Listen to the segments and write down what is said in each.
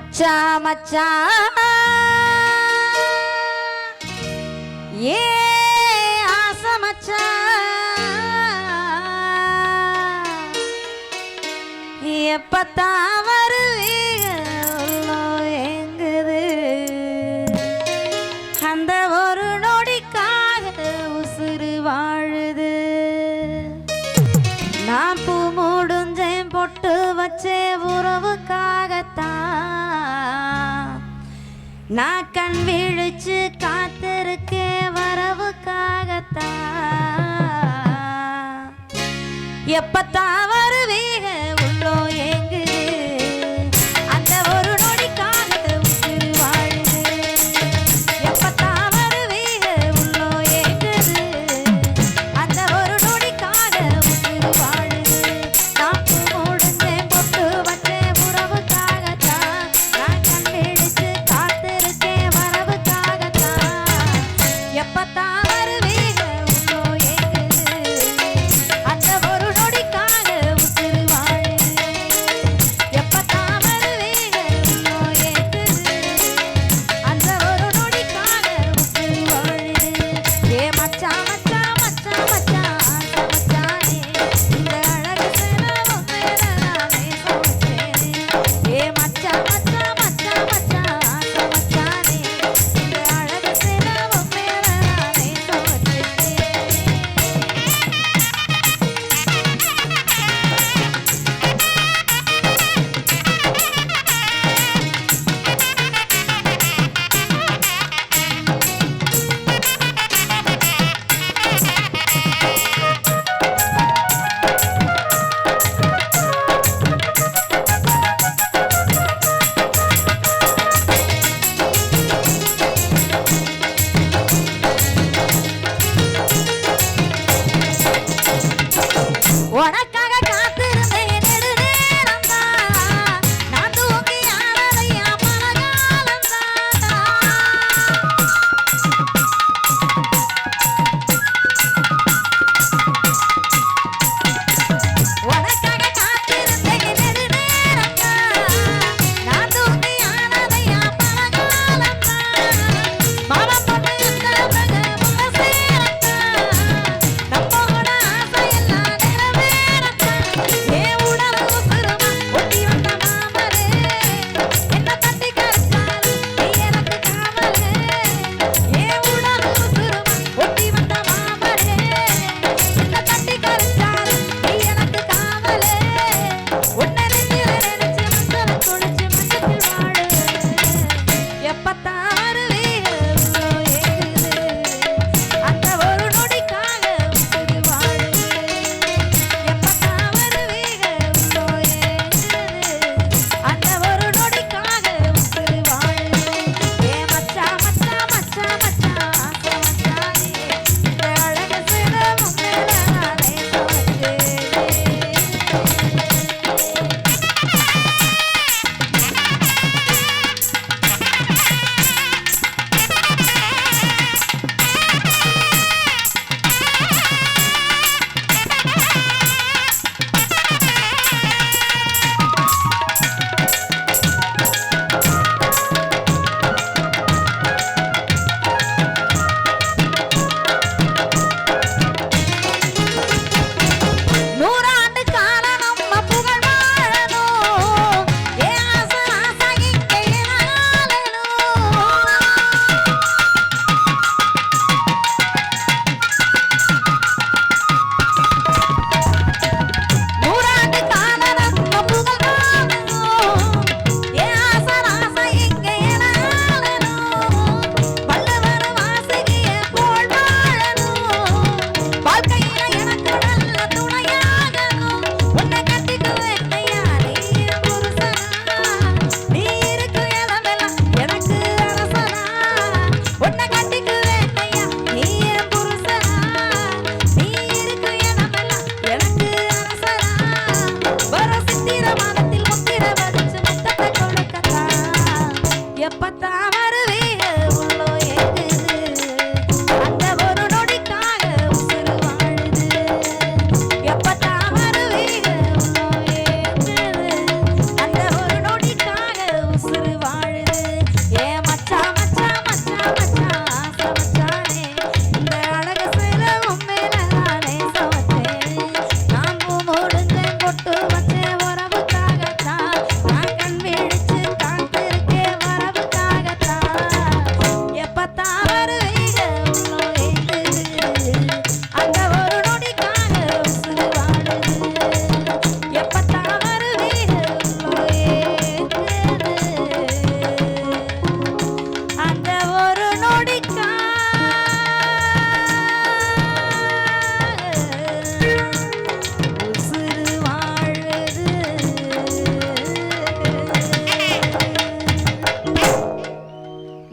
மச்சா மச்சா. ஏ ஆச மச்சா. எப்பத்தான் வருவீங்க எங்குது அந்த ஒரு நொடிக்காக உசுறு வாழுது. நான் பூ முடிஞ்சேன் பொட்டு வச்சே உறவுக்காகத்தான். நான் கண் விழிச்சு காத்திருக்கே வரவுக்காகத்தான். எப்பத்தான்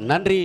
நன்றி.